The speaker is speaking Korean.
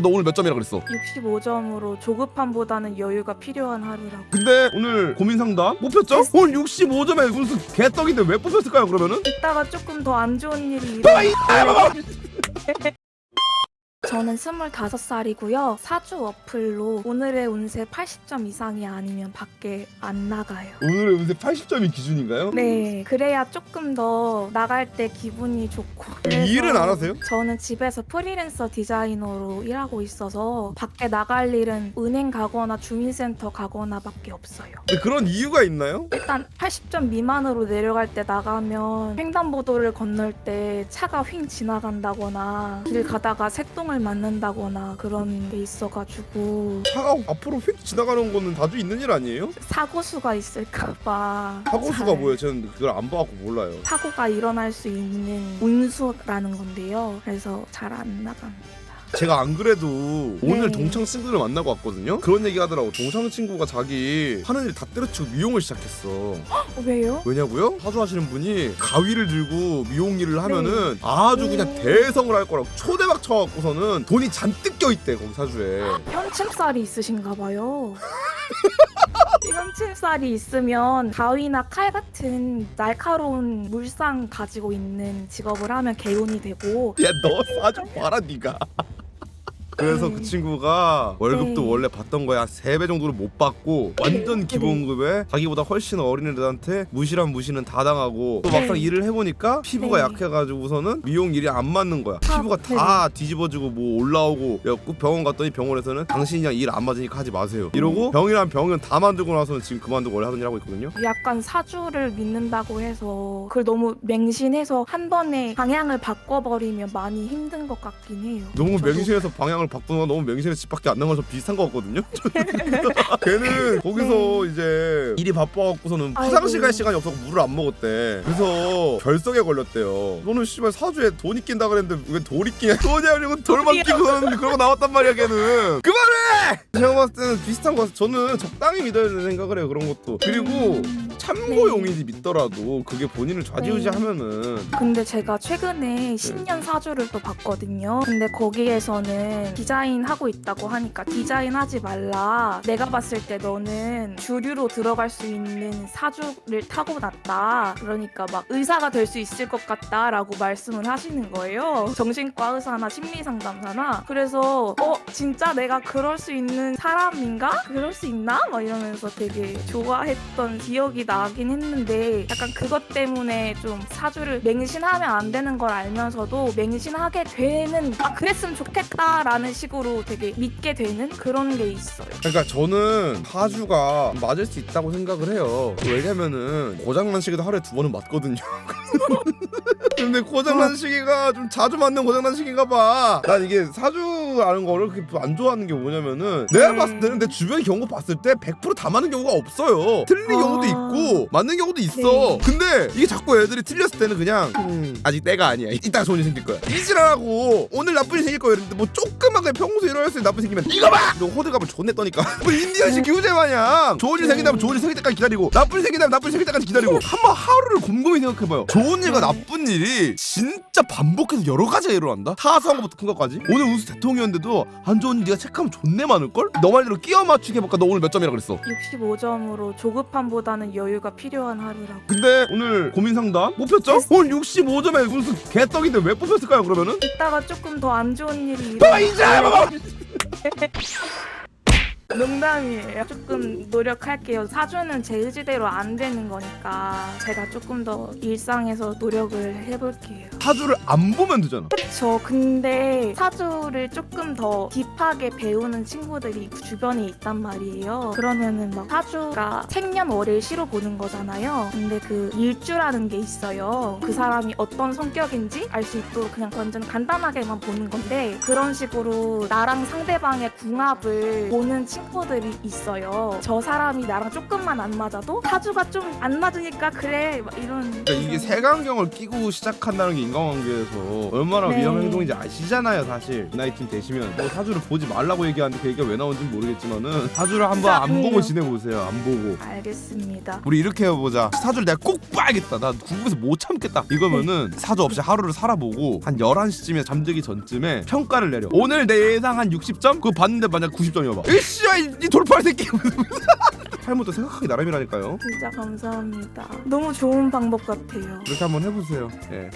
너 오늘 몇 점이라 그랬어? 65점으로 조급함보다는 여유가 필요한 하루라고. 근데 오늘 고민 상담 못 폈죠? 오늘 65점에 무슨 개떡인데 왜 뽑혔을까요 그러면은? 이따가 조금 더 안 좋은 일이 아, 이 일어나. 저는 25살이고요. 사주 어플로 오늘의 운세 80점 이상이 아니면 밖에 안 나가요. 오늘의 운세 80점이 기준인가요? 네, 그래야 조금 더 나갈 때 기분이 좋고. 그래서 일은 안 하세요? 저는 집에서 프리랜서 디자이너로 일하고 있어서 밖에 나갈 일은 은행 가거나 주민센터 가거나밖에 없어요. 근데 그런 이유가 있나요? 일단 80점 미만으로 내려갈 때 나가면 횡단보도를 건널 때 차가 휙 지나간다거나 길 가다가 새똥을 맞는다거나 그런 게 있어가지고 차가 앞으로 휙 지나가는 거는 자주 있는 일 아니에요? 사고 수가 있을까봐 사고 수가 잘- 뭐예요? 저는 그걸 안 봐갖고 몰라요. 사고가 일어날 수 있는 운수라는 건데요. 그래서 잘 안 나갑니다. 제가 안 그래도 오늘 네. 동창 친구를 만나고 왔거든요. 그런 얘기 하더라고. 동창 친구가 자기 하는 일 다 때려치고 미용을 시작했어. 어, 왜요? 왜냐고요? 사주 하시는 분이 가위를 들고 미용 일을 하면은 아주 그냥 오. 대성을 할 거라고 초대박 쳐갖고서는 돈이 잔뜩 껴있대 거기 사주에. 현침살이 있으신가 봐요. 현침살이 있으면 가위나 칼 같은 날카로운 물상 가지고 있는 직업을 하면 개운이 되고 야 너 사주 봐라 니가. 그래서 그 네. 친구가 월급도 네. 원래 받던 거에 한 3배 정도를 못 받고 완전 기본급에 자기보다 훨씬 어린 애들한테 무시란 무시는 다 당하고 또 네. 막상 일을 해보니까 피부가 네. 약해가지고서는 미용 일이 안 맞는 거야 아, 피부가 다 뒤집어지고 뭐 올라오고 그래갖고 병원 갔더니 병원에서는 당신이랑 일 안 맞으니까 하지 마세요 이러고 병이란 병은 다 만들고 나서는 지금 그만두고 원래 하던 일 하고 있거든요 약간 사주를 믿는다고 해서 그걸 너무 맹신해서 한 번에 방향을 바꿔버리면 많이 힘든 것 같긴 해요. 너무 저도 맹신해서 방향을 바꾸는 건 너무 맹신해서 집 밖에 안 나가서 비슷한 거 같거든요. 걔는 거기서 이제 일이 바빠갖고서는 화장실 갈 네. 시간이 없어서 물을 안 먹었대. 그래서 결석에 걸렸대요. 너는 씨발 사주에 돈이 낀다 그랬는데 왜 돌이 끼냐? 돈이 아니고 돌만. 끼고서는 그러고 나왔단 말이야 걔는. 그만해! 제가 봤을 때는 비슷한 거 같아. 저는 적당히 믿어야 되는 생각을 해요 그런 것도. 그리고 음, 참고용이지 믿더라도 그게 본인을 좌지우지하면은 근데 제가 최근에 신년 사주를 또 봤거든요. 근데 거기에서는 디자인 하고 있다고 하니까 디자인 하지 말라. 내가 봤을 때 너는 주류로 들어갈 수 있는 사주를 타고났다. 그러니까 막 의사가 될 수 있을 것 같다라고 말씀을 하시는 거예요. 정신과 의사나 심리 상담사나. 그래서 어 진짜 내가 그럴 수 있는 사람인가? 그럴 수 있나? 막 이러면서 되게 좋아했던 기억이 나긴 했는데 약간 그것 때문에 좀 사주를 맹신하면 안 되는 걸 알면서도 맹신하게 되는 아 그랬으면 좋겠다라는 식으로 되게 믿게 되는 그런 게 있어요. 그러니까 저는 사주가 맞을 수 있다고 생각을 해요. 왜냐면은 고장난 시기도 하루에 두 번은 맞거든요. 근데 고장난 시기가 좀 자주 맞는 고장난 시기인가 봐. 난 이게 사주 라는 거를 그렇게 안 좋아하는 게 뭐냐면은 내가 네. 봤을 때는 내 주변 경우 봤을 때 100%다 맞는 경우가 없어요. 틀린 아. 경우도 있고 맞는 경우도 있어. 네. 근데 이게 자꾸 애들이 틀렸을 때는 그냥 음, 아직 때가 아니야. 이따가 좋은 일 생길 거야. 이지라고 오늘 나쁜 일 생길 거야. 이랬는데 뭐 조그맣게 평소에 일어났을 때 나쁜 일 생기면 이거 봐. 너 호들 가면 존내 떠니까. 뭐 인디언식 교재 마냥 좋은 일 생긴다면 좋은 일 생길 때까지 기다리고 나쁜 일 생긴다면 나쁜 일 생길 때까지 기다리고 한번 하루를 곰곰이 생각해봐요. 좋은 일과 네. 나쁜 일이 진짜 반복해서 여러 가지가 일어난다. 것부터 큰 것까지. 오늘 운수 대통령 이었는데도 안 좋은 일 네가 체크하면 존내 많을 걸. 너 말대로 끼워 맞추게 해볼까. 너 오늘 몇 점이라 그랬어? 65점으로 조급함보다는 여유가 필요한 하루라고. 근데 오늘 고민 상담 못 폈죠? 오늘 65점에 무슨 개떡인데 왜 뽑혔을까요 그러면은? 이따가 조금 더 안 좋은 일이 아 이제 뭐! 농담이에요. 조금 노력할게요. 사주는 제 의지대로 안 되는 거니까 제가 조금 더 일상에서 노력을 해볼게요. 사주를 안 보면 되잖아. 그쵸. 근데 사주를 조금 더 딥하게 배우는 친구들이 주변에 있단 말이에요. 그러면은 막 사주가 생년월일 시로 보는 거잖아요. 근데 그 일주라는 게 있어요. 그 사람이 어떤 성격인지 알 수 있도록 그냥 완전 간단하게만 보는 건데 그런 식으로 나랑 상대방의 궁합을 보는 친구 들이 있어요. 저 사람이 나랑 조금만 안 맞아도 사주가 좀 안 맞으니까 그래 막 이런. 그러니까 이게 색안경을 끼고 시작한다는 게 인간관계에서 얼마나 네. 위험한 행동인지 아시잖아요 사실 나이팀 되시면 뭐 사주를 보지 말라고 얘기하는데 그 얘기가 왜 나오는지 모르겠지만은 사주를 한번 안. 보고 지내보세요 안 보고 알겠습니다. 우리 이렇게 해보자 사주를 내가 꼭 봐야겠다 나 궁금해서 못 참겠다 이거면은 사주 없이 하루를 살아보고 한 11시쯤에 잠들기 전쯤에 평가를 내려 오늘 내 예상 한 60점? 그거 봤는데 만약 90점이어봐 이 씨야 이, 이 돌팔 새끼 탈모도 생각하기 나름이라니까요 진짜 감사합니다. 너무 좋은 방법 같아요. 그렇게 한번 해보세요 예.